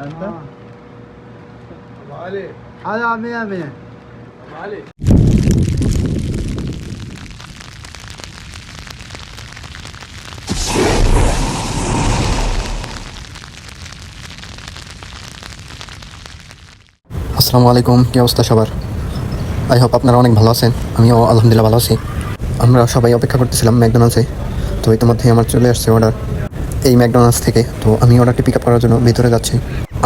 انت ابو علي هذا 100 100 ابو علي আসসালামু আলাইকুম কী অবস্থা সবার আই হোপ আপনারা অনেক ভালো আছেন আমিও আলহামদুলিল্লাহ ভালো আছি আমরা সবাই অপেক্ষা করতেছিলাম ম্যাকডোনাল্ডসে তো ইতিমধ্যে আমার চলে আসছে অর্ডার এই ম্যাকডোনাল্ডস থেকে তো আমি অর্ডারটি পিক আপ করার জন্য ভিতরে যাচ্ছি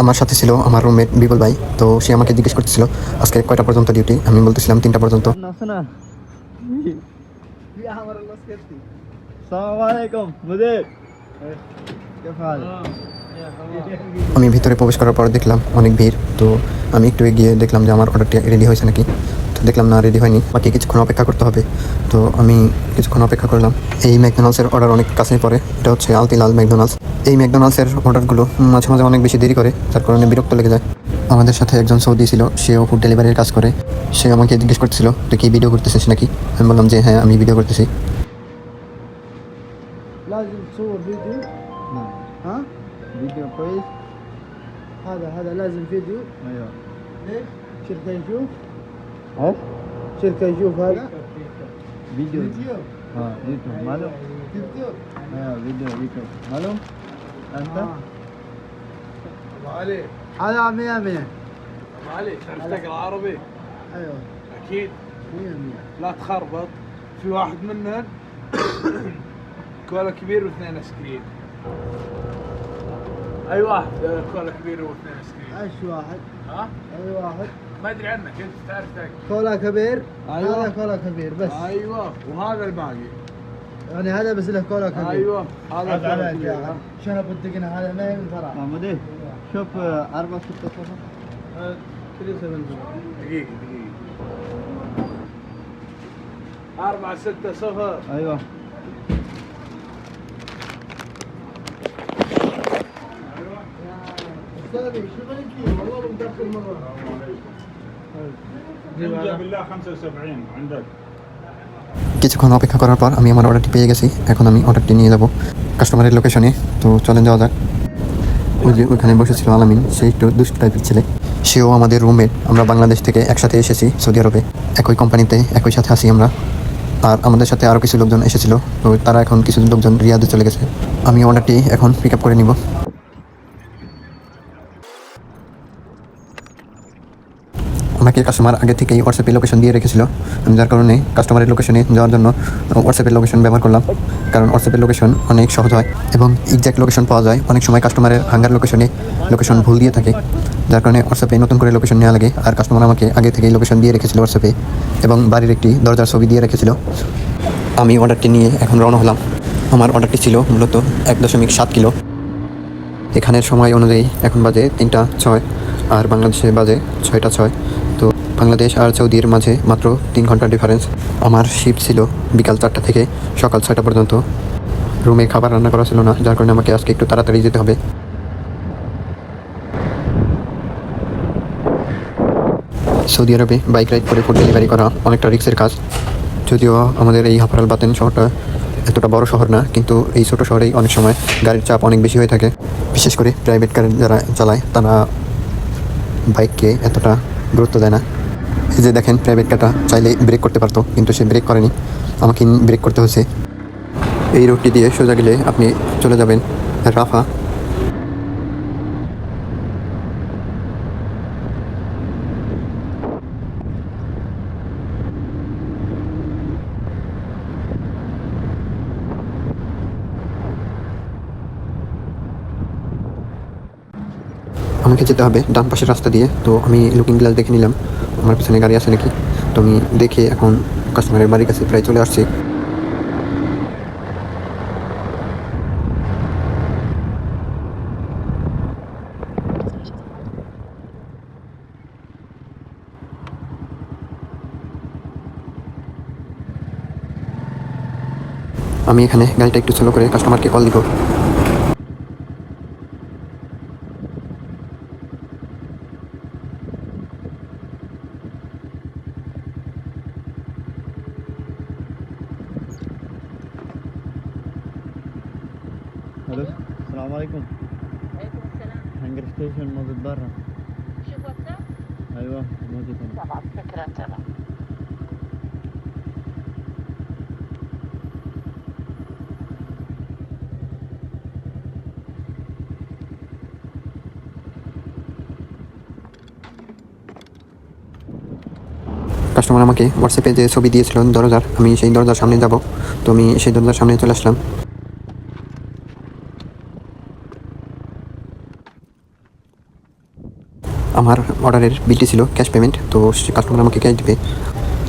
আমার সাথে ছিল আমার রুমমেট বিপুল ভাই তো সে আমাকে জিজ্ঞেস করছিল আজকে কয়টা পর্যন্ত ডিউটি আমি বলতেছিলাম তিনটা পর্যন্ত। আমি ভিতরে প্রবেশ করার পর দেখলাম অনেক ভিড় তো আমি একটু এগিয়ে দেখলাম যে আমার অর্ডারটি রেডি হয়েছে নাকি। তো দেখলাম না রেডি হয়নি বাকি কিছুক্ষণ অপেক্ষা করতে হবে। তো আমি কিছুক্ষণ অপেক্ষা করলাম। এই ম্যাকডোনাল্ডসের অর্ডার অনেক কাছে পড়ে এটা হচ্ছে আলতি লাল ম্যাকডোনাল্ডস এই ম্যাকডোনাল্ডসের অর্ডারগুলো মাঝে মাঝে অনেক বেশি দেরি করে তার কারণে বিরক্ত লেগে যায় আমাদের সাথে একজন সৌদি ছিল সেও ফুড ডেলিভারির কাজ করে সে আমাকে জিজ্ঞেস করতেছিল তুই কি ভিডিও করতেছিস নাকি আমি বললাম যে হ্যাঁ আমি ভিডিও করতেছি لازم تصور فيديو نعم ها فيديو كويس هذا هذا لازم فيديو ايوه ليش شركه يشوف ايش؟ شركه يشوف هذا فيديو فيديو اه فيديو ماله؟ فيديو ايوه فيديو فيديو ماله؟ أنت؟ آه. أبو علي. هذا 100 100 أبو علي تعرف تقرأ عربي؟ أيوه. أكيد. 100 100 لا تخربط. في واحد منهم. كولا كبير واثنين سكرين أي واحد؟ آه، كولا كبير واثنين سكرين أيش واحد؟ ها؟ أي واحد؟ ما أدري عنك أنت تعرف تقرا كولا كبير؟ أيوة. هذا كولا كبير بس. أيوه. وهذا الباقي. يعني هذا بس له كولا كبير أيوه هذا هذا شنو بدقنا هذا؟ ما يمكن ترى. محمد شوف 4 6 0 كذي 7 دقيقة دقيقة 4 6 0 أيوه شو شغلك والله مدخل مرة. بالله 75 عندك. কিছুক্ষণ অপেক্ষা করার পর আমি আমার অর্ডারটি পেয়ে গেছি। এখন আমি অর্ডারটি নিয়ে যাব কাস্টমারের লোকেশনে তো চলেন যাওয়া যাক। ওই যে ওইখানে বসেছিল আলামিন সে একটু দুষ্ট টাইপের ছেলে। সেও আমাদের রুমমেট আমরা বাংলাদেশ থেকে একসাথে এসেছি সৌদি আরবে। একই কোম্পানিতে একই সাথে আসি আমরা। আর আমাদের সাথে আরও কিছু লোকজন এসেছিল। তো তারা এখন কিছু লোকজন রিয়াদে চলে গেছে। আমি অর্ডারটি এখন পিক আপ করে নিব। আমাকে কাস্টমার আগে থেকেই হোয়াটসঅ্যাপে লোকেশন দিয়ে রেখেছিল। আমি যার কারণে কাস্টমারের লোকেশনে যাওয়ার জন্য হোয়াটসঅ্যাপের লোকেশন ব্যবহার করলাম। কারণ হোয়াটসঅ্যাপের লোকেশন অনেক সহজ হয় এবং এক্স্যাক্ট লোকেশন পাওয়া যায়। অনেক সময় কাস্টমারের হাঙ্গার লোকেশনে লোকেশন ভুল দিয়ে থাকে। যার কারণে হোয়াটসঅ্যাপে নতুন করে লোকেশন নেওয়া লাগে। আর কাস্টমার আমাকে আগে থেকেই লোকেশন দিয়ে রেখেছিল হোয়াটসঅ্যাপে এবং বাড়ির একটি দরজার ছবি দিয়ে রেখেছিল। আমি অর্ডারটি নিয়ে এখন রওনা হলাম। আমার অর্ডারটি ছিল মূলত এক দশমিক সাত কিলো। এখানের সময় অনুযায়ী এখন বাজে তিনটা ছয়, আর বাংলাদেশে বাজে ছয়টা ছয়। তো বাংলাদেশ আর সৌদির মাঝে মাত্র তিন ঘণ্টার ডিফারেন্স আমার শিফট ছিল বিকাল চারটা থেকে সকাল ছয়টা পর্যন্ত। রুমে খাবার রান্না করা ছিল না, যার কারণে আমাকে আজকে একটু তাড়াতাড়ি যেতে হবে। সৌদি আরবে বাইক রাইড করে ফুড ডেলিভারি করা অনেকটা রিক্সের কাজ। যদিও আমাদের এই হাফারাল বাতেন শহরটা এতটা বড় শহর না, কিন্তু এই ছোট শহরেই অনেক সময় গাড়ির চাপ অনেক বেশি হয়ে থাকে। বিশেষ করে প্রাইভেট কার যারা চালায়, তারা বাইককে এতটা গুরুত্ব দেয় না। এই যে দেখেন প্রাইভেট কাটা চাইলে ব্রেক করতে পারতো, কিন্তু সে ব্রেক করেনি। আমাকে ব্রেক করতে হয়েছে। এই রোডটি দিয়ে সোজা গেলে আপনি চলে যাবেন রাফা। আমাকে যেতে হবে ডান পাশের রাস্তা দিয়ে। তো আমি লুকিং গ্লাস দেখে নিলাম। আমার পিছনে গাড়ি আছে নাকি? তো আমি দেখে এখন কাস্টমারের বাড়ির কাছে প্রায় চলে আসছি। আমি এখানে গাড়িটা একটু স্লো করে কাস্টমারকে কল দিব। الو السلام عليكم وعليكم السلام هنجر ستيشن موجود برا شوف واتساب ايوه موجود هنا طبعا فكره تمام কাস্টমার আমাকে হোয়াটসঅ্যাপে যে ছবি দিয়েছিলেন দরজার আমি সেই দরজার সামনে যাব তো আমি সেই দরজার সামনে চলে আসলাম আমার অর্ডারের বিলটি ছিল ক্যাশ পেমেন্ট তো সে কাস্টমার আমাকে ক্যাশ দিবে।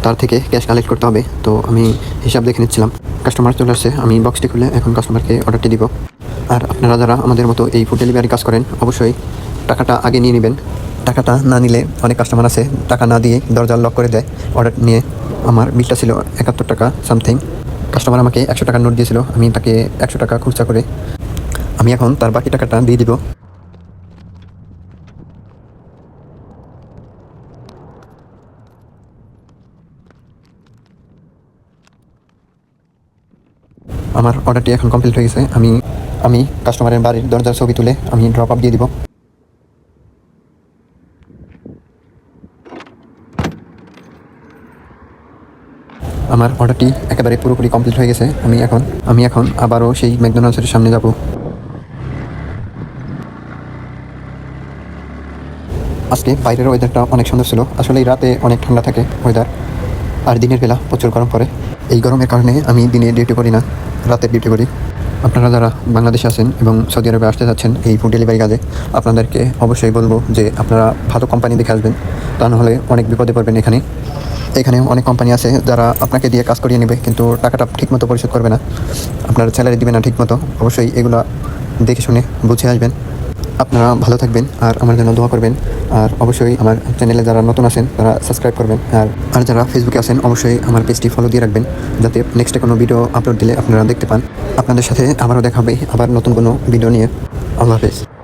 তার থেকে ক্যাশ কালেক্ট করতে হবে, তো আমি হিসাব দেখে নিচ্ছিলাম। কাস্টমার চলে আসছে, আমি বক্সটি খুলে এখন কাস্টমারকে অর্ডারটি দিব। আর আপনারা যারা আমাদের মতো এই ফুড ডেলিভারি কাজ করেন, অবশ্যই টাকাটা আগে নিয়ে নেবেন। টাকাটা না নিলে অনেক কাস্টমার আছে, টাকা না দিয়ে দরজা লক করে দেয়। অর্ডার নিয়ে আমার বিলটা ছিল একাত্তর টাকা সামথিং কাস্টমার আমাকে একশো টাকার নোট দিয়েছিল, আমি তাকে একশো টাকা খুচরা করে আমি এখন তার বাকি টাকাটা দিয়ে দিব। আমার অর্ডারটি এখন কমপ্লিট হয়ে গেছে। আমি আমি কাস্টমারের বাড়ির দরজার ছবি তুলে আমি ড্রপ আপ দিয়ে দিব। আমার অর্ডারটি একেবারে পুরোপুরি কমপ্লিট হয়ে গেছে। আমি এখন আমি এখন আবারও সেই ম্যাকডোনাল্ডসের সামনে যাব। আজকে বাইরের ওয়েদারটা অনেক সুন্দর ছিল। আসলে রাতে অনেক ঠান্ডা থাকে ওয়েদার আর দিনের বেলা প্রচুর গরম পড়ে। এই গরমের কারণে আমি দিনে ডিউটি করি না। রাতে ডিউটি করি। আপনারা যারা বাংলাদেশে আছেন এবং সৌদি আরবে আসতে যাচ্ছেন এই ফুড ডেলিভারি কাজে, আপনাদেরকে অবশ্যই বলব যে আপনারা ভালো কোম্পানি দেখে আসবেন। তা নাহলে অনেক বিপদে পড়বেন এখানে। এখানে অনেক কোম্পানি আছে যারা আপনাকে দিয়ে কাজ করিয়ে নেবে, কিন্তু টাকাটা ঠিকমতো পরিশোধ করবে না। আপনার স্যালারি দিবে না ঠিকমতো। অবশ্যই এগুলো দেখে শুনে বুঝে আসবেন। আপনারা ভালো থাকবেন আর আমার জন্য দোয়া করবেন। আর অবশ্যই আমার চ্যানেলে যারা নতুন আসেন তারা সাবস্ক্রাইব করবেন। আর আর যারা ফেসবুকে আসেন অবশ্যই আমার পেজটি ফলো দিয়ে রাখবেন, যাতে নেক্সটে কোনো ভিডিও আপলোড দিলে আপনারা দেখতে পান। আপনাদের সাথে আবারও দেখা হবে, আবার নতুন কোনো ভিডিও নিয়ে। আল্লাহ হাফেজ।